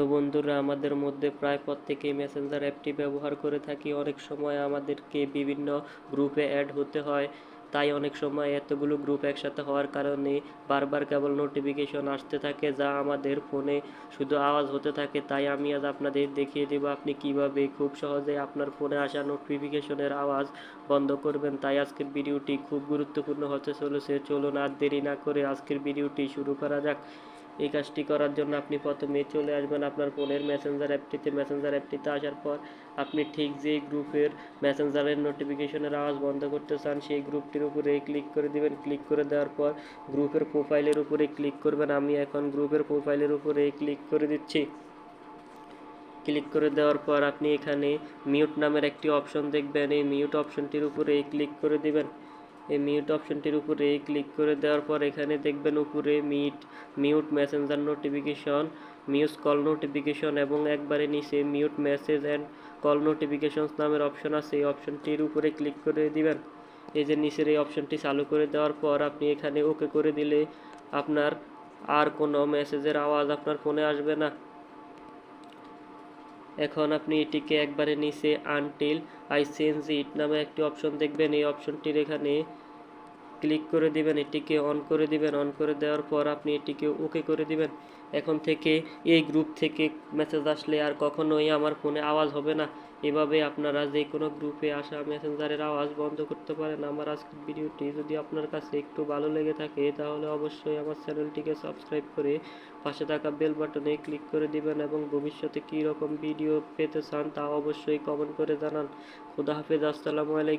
তো বন্ধুরা, আমাদের মধ্যে প্রায় প্রত্যেকেই মেসেঞ্জার অ্যাপটি ব্যবহার করে থাকি। অনেক সময় আমাদেরকে বিভিন্ন গ্রুপে অ্যাড হতে হয়। তাই অনেক সময় এতগুলো গ্রুপ একসাথে হওয়ার কারণে বারবার কেবল নোটিফিকেশন আসতে থাকে, যা আমাদের ফোনে শুধু আওয়াজ হতে থাকে। তাই আমি আজ আপনাদের দেখিয়ে দেবো আপনি কীভাবে খুব সহজে আপনার ফোনে আসা নোটিফিকেশনের আওয়াজ বন্ধ করবেন। তাই আজকের ভিডিওটি খুব গুরুত্বপূর্ণ হতে চলেছে। চলুন আর দেরি না করে আজকের ভিডিওটি শুরু করা যাক। এই কাজটি করার জন্য আপনি প্রথমে চলে আসবেন আপনার ফোনের মেসেঞ্জার অ্যাপটিতে মেসেঞ্জার অ্যাপটিতে আসার পর আপনি ঠিক যে গ্রুপের মেসেঞ্জারের নোটিফিকেশনের আওয়াজ বন্ধ করতে চান, সেই গ্রুপটির উপরে ক্লিক করে দিবেন। ক্লিক করে দেওয়ার পর গ্রুপের প্রোফাইলের উপরে ক্লিক করবেন। আমি এখন গ্রুপের প্রোফাইলের উপরে ক্লিক করে দিচ্ছি। ক্লিক করে দেওয়ার পর আপনি এখানে মিউট নামের একটি অপশন দেখবেন। এই মিউট অপশনটির উপরে ক্লিক করে দিবেন। এই মিউট অপশনটির উপরে ক্লিক করে দেওয়ার পর এখানে দেখবেন উপরে meet mute Messenger notification mute call notification এবং একবারে নিচে mute message and call notifications নামের অপশন আছে। এই অপশনটির উপরে ক্লিক করে দিবেন। এই যে নিচের এই অপশনটি চালু করে দেওয়ার পর আপনি এখানে ওকে করে দিলে আপনার আর কোনো মেসেজের আওয়াজ আপনার ফোনে আসবে না। এখন আপনি এটিকে একবারে নিচে আনটিল আই চেঞ্জ ইট নামে একটি অপশন দেখবেন। এই অপশনটির এখানে ক্লিক করে দিবেন, এটিকে অন করে দিবেন অন করে দেওয়ার পর আপনি এটিকে ওকে করে দিবেন। এখন থেকে এই গ্রুপ থেকে মেসেজ আসলে আর কখনোই আমার ফোনে আওয়াজ হবে না। এভাবে আপনারা যে কোনো গ্রুপে আসা মেসেঞ্জারের আওয়াজ বন্ধ করতে পারেন। আমার আজকের ভিডিওটি যদি আপনার কাছে একটু ভালো লেগে থাকে, তাহলে অবশ্যই আমার চ্যানেলটিকে সাবস্ক্রাইব করে পাশে থাকা বেল বাটনে ক্লিক করে দিবেন এবং ভবিষ্যতে কী রকম ভিডিও পেতে চান তা অবশ্যই কমেন্ট করে জানান। খুদা হাফেজ, আসসালামু আলাইকুম।